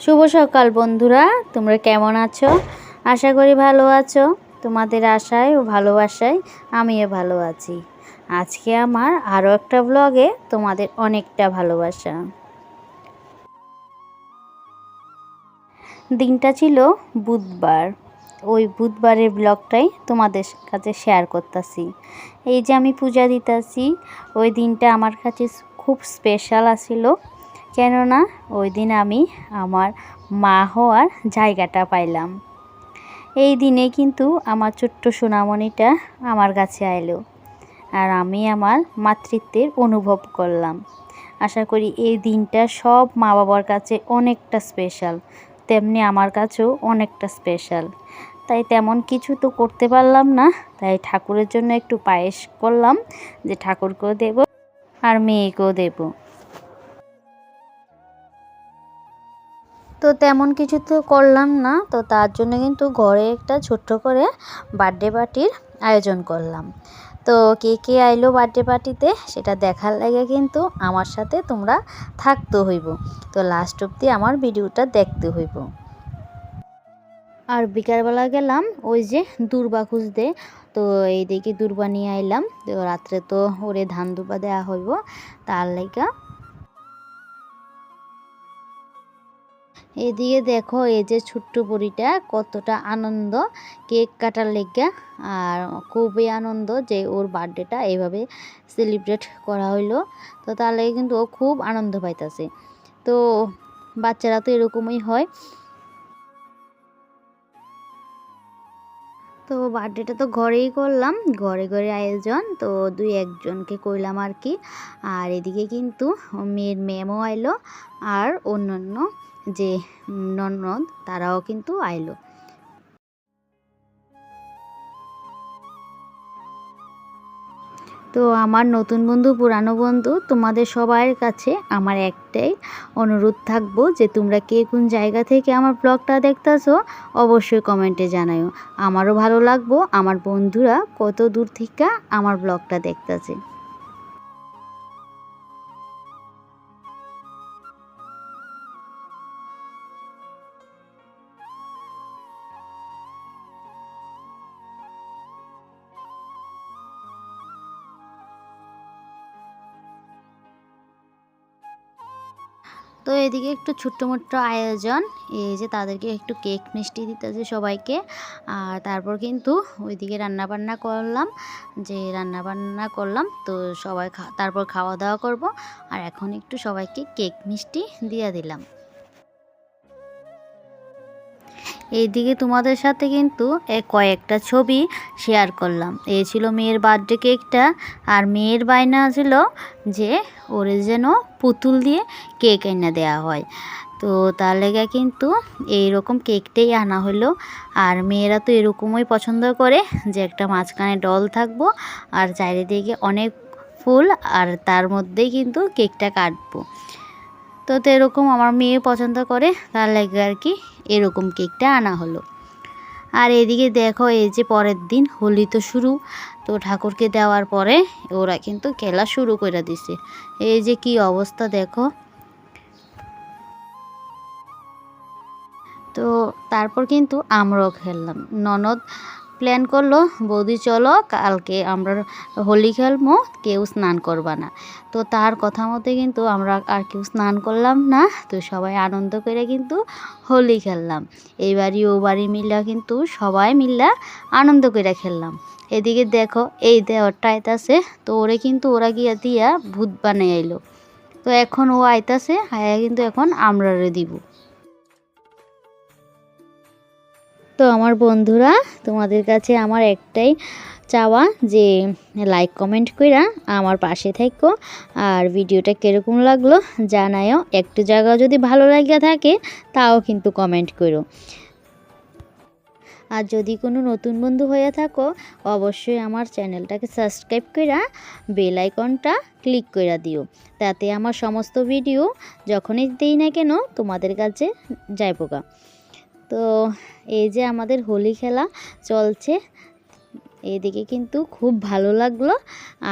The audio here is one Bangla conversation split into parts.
শুভ সকাল বন্ধুরা, তোমরা কেমন আছো? আশা করি ভালো আছো। তোমাদের আশায় ও ভালোবাসায় আমিও ভালো আছি। আজকে আমার আরও একটা ব্লগে তোমাদের অনেকটা ভালোবাসা। দিনটা ছিল বুধবার। ওই বুধবারের ব্লগটাই তোমাদের কাছে শেয়ার করতেছি। এই যে আমি পূজা দিতেছি, ওই দিনটা আমার কাছে খুব স্পেশাল আসিল কেননা ওই দিন আমি আমার মা হওয়ার জায়গাটা পাইলাম। এই দিনে কিন্তু আমার ছোট্ট সোনামণিটা আমার কাছে আইলো আর আমি আমার মাতৃত্বের অনুভব করলাম। আশা করি এই দিনটা সব মা বাবার কাছে অনেকটা স্পেশাল তেমনি আমার কাছেও অনেকটা স্পেশাল তাই তেমন কিছু তো করতে পারলাম না, তাই ঠাকুরের জন্য একটু পায়েস করলাম যে ঠাকুরকেও দেব আর মেয়েকেও দেবো। তো তেমন কিছু তো করলাম না। তো তার জন্য কিন্তু ঘরে একটা ছোট্ট করে বার্থডে পার্টির আয়োজন করলাম। তো কে কে আইলো বার্থডে পার্টিতে সেটা দেখার লাগে কিন্তু আমার সাথে তোমরা থাকতে হইব। তো লাস্ট অবধি আমার ভিডিওটা দেখতে হইব। আর বিকালবেলা গেলাম ওই যে দুর্বা খুঁজতে। তো এই দেখি দুর্বা নিয়ে আইলাম। তো রাত্রে তো ওরে ধান দুর্বা দেওয়া হইব। তার লাইকা এদিকে দেখো এই যে ছোট্ট বুড়িটা কতটা আনন্দ কেক কাটার লেগে, আর খুবই আনন্দ যে ওর বার্থডেটা এইভাবে সেলিব্রেট করা হইল। তো তার লেগে কিন্তু ও খুব আনন্দ পাইতেছে। তো বাচ্চারা তো এরকমই হয়। তো বার্থডেটা তো ঘরেই করলাম, ঘরে ঘরে আয়োজন, তো দুই একজনকে করলাম আর কি। আর এদিকে কিন্তু মেয়ের ম্যামও আইলো, আর অন্যান্য যে ননদ, তারাও কিন্তু আইলো। তো আমার নতুন বন্ধু, পুরানো বন্ধু, তোমাদের সবার কাছে আমার একটাই অনুরোধ থাকব যে তোমরা কে কোন জায়গা থেকে আমার ব্লগটা দেখতেছো, অবশ্যই কমেন্টে জানাও আমারও ভালো লাগবো, আমার বন্ধুরা কত দূর থেকে আমার ব্লগটা দেখতেছে। তো এদিকে একটু ছোট্ট মোট্ট আয়োজন, এই যে তাদেরকে একটু কেক মিষ্টি দিতেছে সবাইকে। আর তারপর কিন্তু ওইদিকে রান্না বান্না করলাম, যে রান্না বান্না করলাম, তো সবাই তারপর খাওয়া দাওয়া করব। আর এখন একটু সবাইকে কেক মিষ্টি দিয়ে দিলাম। এইদিকে তোমাদের সাথে কিন্তু কয়েকটা ছবি শেয়ার করলাম। এই ছিল মেয়ের বার্থডে কেকটা আর মেয়ের বায়না ছিল যে ওরে যেন পুতুল দিয়ে কেক এনে দেওয়া হয়। তো তার লেগে কিন্তু এই রকম কেকটাই আনা হলো। আর মেয়েরা তো এরকমই পছন্দ করে যে একটা মাঝখানে ডল থাকব আর চারিদিকে অনেক ফুল আর তার মধ্যেই কিন্তু কেকটা কাটবো। তো তো এরকম আমার মেয়ে পছন্দ করে, তার লাগে আর কি এরকম কেকটা আনা হলো। আর এদিকে দেখো, এই যে পরের দিন হোলি তো শুরু, তো ঠাকুরকে দেওয়ার পরে ওরা কিন্তু খেলা শুরু করে দিছে। এই যে কি অবস্থা দেখো। তো তারপর কিন্তু আমরাও খেললাম। ননদ প্ল্যান করল, বৌদি, চলো, কালকে আমরা হোলি খেলব কেউ স্নান করবা না। তো তার কথা মতে কিন্তু আমরা আর কেউ স্নান করলাম না, তো সবাই আনন্দ করে কিন্তু হোলি খেললাম। এই বাড়ি, ও বাড়ি মিলা কিন্তু সবাই মিল্লা আনন্দ করে খেললাম। এদিকে দেখো, এই দেওয়ারটা আইতাছে, তো ওরে কিন্তু ওরা গিয়া দিয়া ভূত বানিয়ে আইলো। তো এখন ও আইতাছে, আয়া কিন্তু এখন আমরারে দিব। তো আমার বন্ধুরা, তোমাদের কাছে আমার একটাই চাওয়া যে লাইক কমেন্ট কইরা আমার পাশে থাকো। আর ভিডিওটা কীরকম লাগল জানায়ও। একটু জায়গা যদি ভালো লাগিয়া থাকে, তাও কিন্তু কমেন্ট করো আর যদি কোনো নতুন বন্ধু হয়ে থাকো, অবশ্যই আমার চ্যানেলটাকে সাবস্ক্রাইব কইরা বেল আইকনটা ক্লিক করে দিও। তাতে আমার সমস্ত ভিডিও যখনই দিই না কেন, তোমাদের কাছে যাইবগা। তো এই যে আমাদের হোলি খেলা চলছে এইদিকে কিন্তু খুব ভালো লাগল।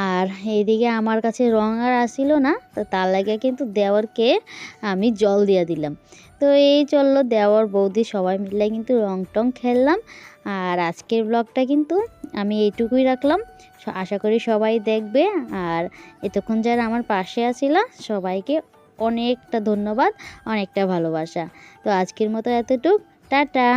আর এইদিকে আমার কাছে রং আর আসিল না, তো তার লাগে কিন্তু দেওয়ারকে আমি জল দিয়ে দিলাম। তো এই চলল দেওয়ার বৌদি সবাই মিলে কিন্তু রং টং খেললাম। আর আজকের ব্লগটা কিন্তু আমি এইটুকুই রাখলাম। আশা করি সবাই দেখবে। আর এতক্ষণ যারা আমার পাশে আছিল, সবাইকে অনেকটা ধন্যবাদ, অনেকটা ভালোবাসা। তো আজকের মতো এতটুক। টাটা।